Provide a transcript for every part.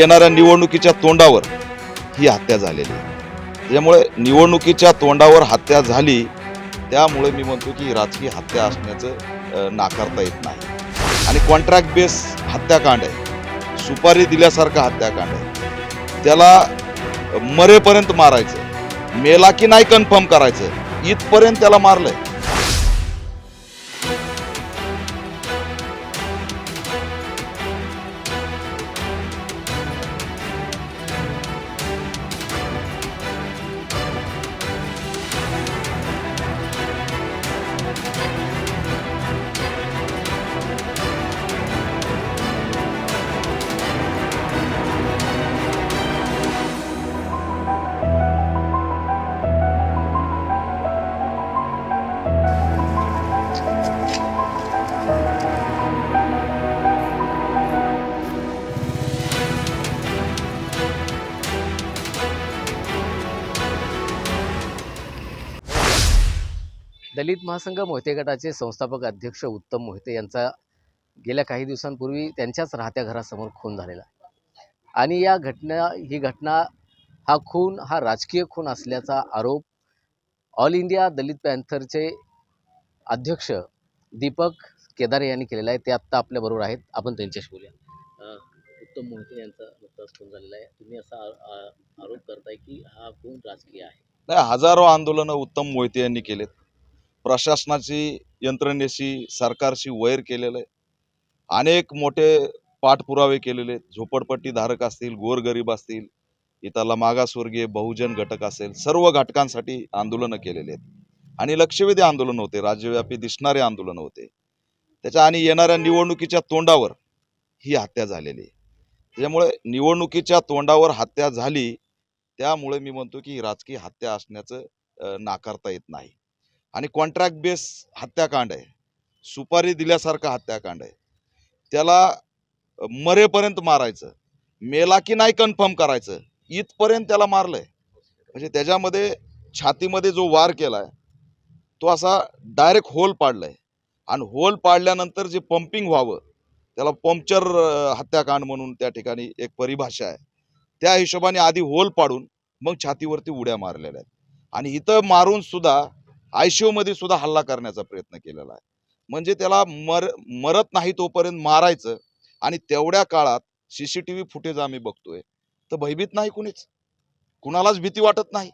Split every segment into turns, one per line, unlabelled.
येणाऱ्या निवडणुकीच्या तोंडावर ही हत्या झालेली आहे. त्यामुळे निवडणुकीच्या तोंडावर हत्या झाली त्यामुळे मी म्हणतो की राजकीय हत्या असण्याचं नाकारता येत नाही. आणि कॉन्ट्रॅक्ट बेस हत्याकांड आहे. सुपारी दिल्यासारखा हत्याकांड आहे. त्याला मरेपर्यंत मारायचं मेला की नाही कन्फर्म करायचं इथपर्यंत त्याला मारलंय.
दलित महासंघ मोहिते गटाचे संस्थापक अध्यक्ष उत्तम मोहिते यांचा गेल्या काही दिवसांपूर्वी त्यांच्याच राहत्या घरासमोर खून झालेला आणि या घटना ही घटना हा खून हा राजकीय खून असल्याचा आरोप ऑल इंडिया दलित पॅन्थरचे अध्यक्ष दीपक केदारे यांनी केलेला आहे. ते आत्ता आपल्याबरोबर आहेत. आपण त्यांच्याशी बोलूया. उत्तम मोहिते यांचा नुकताच खून झालेला आहे. तुम्ही असा आरोप करताय की हा खून राजकीय आहे.
नाही हजारो आंदोलनं उत्तम मोहिते यांनी केलेत. प्रशासनाची यंत्रणेशी सरकारशी वैर केलेलं आहे. अनेक मोठे पाठपुरावे केलेले आहेत. झोपडपट्टी धारक असतील गोरगरीब असतील इथला मागासवर्गीय बहुजन घटक असेल सर्व घटकांसाठी आंदोलनं केलेली आहेत. आणि लक्षवेधी आंदोलन होते राज्यव्यापी दिसणारे आंदोलन होते. त्याच्या आणि येणाऱ्या निवडणुकीच्या तोंडावर ही हत्या झालेली आहे. त्याच्यामुळे निवडणुकीच्या तोंडावर हत्या झाली त्यामुळे मी म्हणतो की राजकीय हत्या असण्याचं नाकारता येत नाही. आणि कॉन्ट्रॅक्ट बेस हत्याकांड आहे. सुपारी दिल्यासारखा हत्याकांड आहे. त्याला मरेपर्यंत मारायचं. मेला की नाही कन्फर्म करायचं. इथपर्यंत त्याला मारलंय. म्हणजे त्याच्यामध्ये छातीमध्ये जो वार केलाय तो असा डायरेक्ट होल पाडलाय. आणि होल पाडल्यानंतर जे पंपिंग व्हावं त्याला पंक्चर हत्याकांड म्हणून त्या ठिकाणी एक परिभाषा आहे. त्या हिशोबाने आधी होल पाडून मग छातीवरती उड्या मारलेल्या आहेत. आणि इथं मारून सुद्धा आयसीयू मध्ये सुद्धा हल्ला करण्याचा प्रयत्न केलेला आहे. म्हणजे त्याला मर मरत नाही तोपर्यंत मारायचं आणि तेवढ्या काळात सीसीटीव्ही फुटेज आम्ही बघतोय. तर भयभीत नाही कुणीच. कुणालाच भीती वाटत नाही.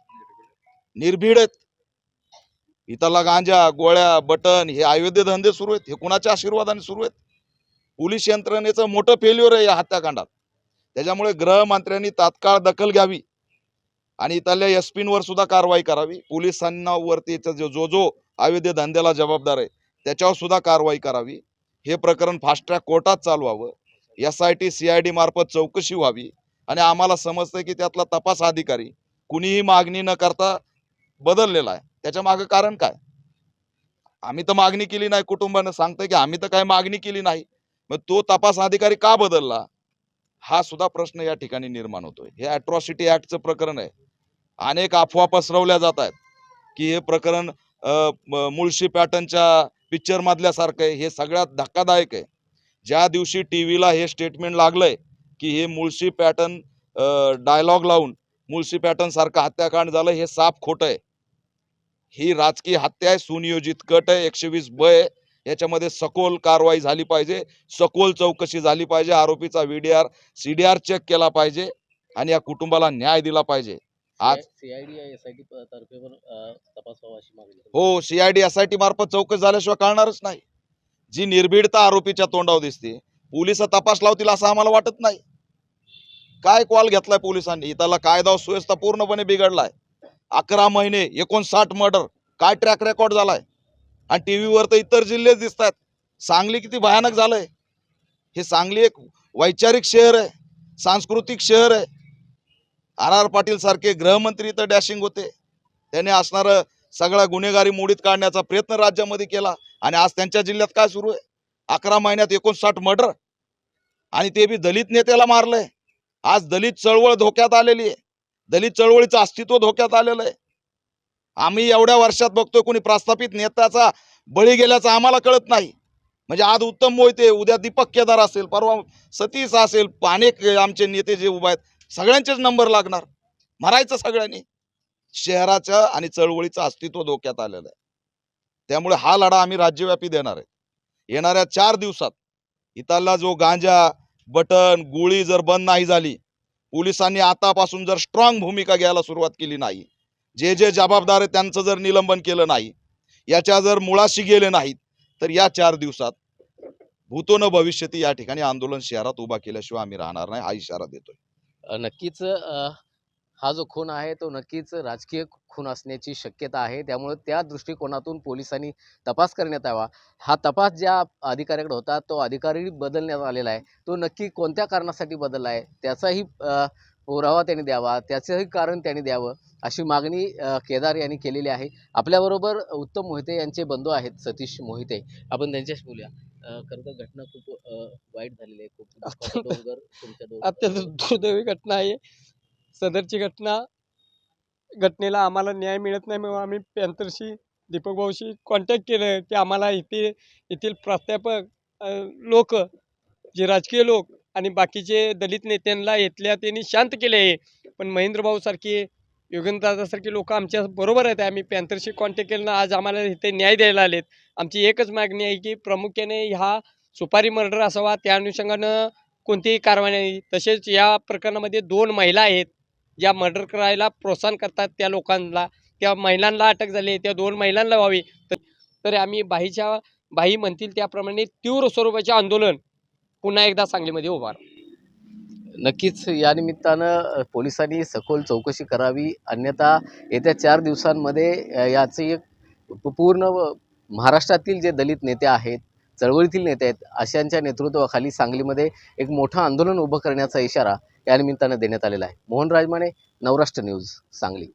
निर्भीड आहेत. इथला गांजा गोळ्या बटन हे अयोध्य धंदे सुरू आहेत. हे कुणाच्या आशीर्वादाने सुरू आहेत? पोलीस यंत्रणेचं मोठं फेल्युअर आहे या हत्याकांडात. त्याच्यामुळे गृहमंत्र्यांनी तात्काळ दखल घ्यावी. आणि इथल्या एस पींवर सुद्धा कारवाई करावी. पोलिसांनावरती जो जो जो अवैध धंद्याला जबाबदार आहे त्याच्यावर सुद्धा कारवाई करावी. हे प्रकरण फास्ट ट्रॅक कोर्टात चालवावं S I T C I D मार्फत चौकशी व्हावी. आणि आम्हाला समजतं की त्यातला तपास अधिकारी कुणीही मागणी न करता बदललेला आहे. त्याच्या मागं कारण काय? आम्ही तर मागणी केली नाही कुटुंबानं. सांगतंय की आम्ही तर काय मागणी केली नाही. मग तो तपास अधिकारी का बदलला? हा सुद्धा प्रश्न या ठिकाणी निर्माण होतोय. हे अॅट्रॉसिटी ऍक्टचं प्रकरण आहे. अनेक अफवा पसरवल्या जात आहेत की हे प्रकरण मुळशी पॅटर्नच्या पिक्चर मधल्यासारखं आहे. हे सगळ्यात धक्कादायक आहे. ज्या दिवशी टी व्हीला हे स्टेटमेंट लागलंय की हे मुळशी पॅटर्न डायलॉग लावून मुळशी पॅटर्न सारखं हत्याकांड झालं हे साफ खोटं आहे. ही राजकीय हत्या आहे सुनियोजित कट आहे एकशे वीस ब आहे. याच्यामध्ये सखोल कारवाई झाली पाहिजे सखोल चौकशी झाली पाहिजे आरोपीचा व्हीडीआर सीडीआर चेक केला पाहिजे आणि या कुटुंबाला न्याय दिला पाहिजे. आज
सीआयडी एस आय टी तर्फे पण अ, तपास व्हावा अशी मागणी
हो सीआयडी एसआयटी मार्फत चौकशी झाल्याशिवाय कळणारच नाही. जी निर्भीडता आरोपीच्या तोंडावर दिसते पोलीस तपास लावतील असं आम्हाला वाटत नाही. काय कॉल घेतलाय पोलिसांनी? इथला कायदा सुव्यवस्था पूर्णपणे बिघडलाय. अकरा महिने एकोणसाठ मर्डर काय ट्रॅक रेकॉर्ड झालाय? आणि टीव्हीवर तर इतर जिल्हेच दिसत आहेत सांगली किती भयानक झालंय. हे सांगली एक वैचारिक शहर आहे. सांस्कृतिक शहर आहे. आर आर पाटील सारखे गृहमंत्री तर डॅशिंग होते. त्याने असणारं सगळा गुन्हेगारी मोडीत काढण्याचा प्रयत्न राज्यामध्ये केला. आणि आज त्यांच्या जिल्ह्यात काय सुरू आहे? अकरा महिन्यात एकोणसाठ मर्डर आणि ते बी दलित नेत्याला मारलंय. आज दलित चळवळ धोक्यात आलेली आहे. दलित चळवळीचं अस्तित्व धोक्यात आलेलं आहे. आम्ही एवढ्या वर्षात बघतोय कोणी प्रस्थापित नेत्याचा बळी गेल्याचं आम्हाला कळत नाही. म्हणजे आज उत्तम मोहिते उद्या दीपक केदार असेल परवा सतीश असेल अनेक आमचे नेते जे उभे आहेत सगळ्यांचेच नंबर लागणार. मारायचं सगळ्यांनी. शहराचं आणि चळवळीचं अस्तित्व धोक्यात आलेलं आहे. त्यामुळे हा लढा आम्ही राज्यव्यापी देणार आहे. येणाऱ्या चार दिवसात इथला जो गांजा बटन गोळी जर बंद नाही झाली पोलिसांनी आतापासून जर स्ट्रॉंग भूमिका घ्यायला सुरुवात केली नाही जे जे जबाबदार आहे त्यांचं जर निलंबन केलं नाही याच्या जर मुळाशी गेले नाहीत तर या चार दिवसात भूतो न भविष्यती या ठिकाणी आंदोलन शहरात उभा केल्याशिवाय आम्ही राहणार नाही हा इशारा देतोय.
नक्कीच हा जो खून आहे तो नक्कीच राजकीय खून असण्याची शक्यता आहे. त्यामुळे त्या दृष्टिकोनातून पोलिसांनी तपास करण्यात यावा. हा तपास ज्या अधिकाऱ्याकडे होता तो अधिकारी बदलण्यात आलेला आहे. तो नक्की कोणत्या कारणासाठी बदलला आहे त्याचाही पुरावा त्यांनी द्यावा त्याचंही कारण त्यांनी द्यावं अशी मागणी केदार यांनी केलेली आहे. आपल्याबरोबर उत्तम मोहिते यांचे बंधू आहेत सतीश मोहिते. आपण त्यांच्याशी बोलूया. खरं तर घटना खूप वाईट झालेली आहे. खूप दुःखाचा डोंगर तुमच्या डोक्यावर
अत्यंत दुर्दैवी घटना आहे. सदरची घटना घटनेला आम्हाला न्याय मिळत नाही म्हणून आम्ही पॅन्थरशी दीपक भाऊशी कॉन्टॅक्ट केलं. की आम्हाला इथे येथील प्राध्यापक लोक जे राजकीय लोक आणि बाकीचे दलित नेत्यांना इथल्या त्यांनी शांत केले. आहे पण महेंद्र भाऊसारखे योगेंद्रदादासारखे लोक आमच्या बरोबर आहेत. आम्ही पॅन्थरशी कॉन्टॅक्ट केलं आज आम्हाला इथे न्याय द्यायला आलेत. आमची एकच मागणी आहे की प्रामुख्याने हा सुपारी मर्डर असावा त्या अनुषंगानं कोणतीही कारवाई नाही. तसेच या प्रकरणामध्ये दोन महिला आहेत ज्या मर्डर करायला प्रोत्साहन करतात त्या लोकांना. त्या महिलांना अटक झाली आहे त्या दोन महिलांना व्हावी. तर तर आम्ही बाईच्या बाई म्हणतील त्याप्रमाणे तीव्र स्वरूपाचे आंदोलन पुन्हा एकदा सांगलीमध्ये उभार.
नक्कीच या निमित्तानं पोलिसांनी सखोल चौकशी करावी. अन्यथा येत्या चार दिवसांमध्ये याचे एक पूर्ण महाराष्ट्रातील जे दलित नेते आहेत चळवळीतील नेते आहेत अशांच्या नेतृत्वाखाली सांगलीमध्ये एक मोठं आंदोलन उभं करण्याचा इशारा या निमित्तानं देण्यात आलेला आहे. मोहन राजमाने नवराष्ट्र न्यूज सांगली.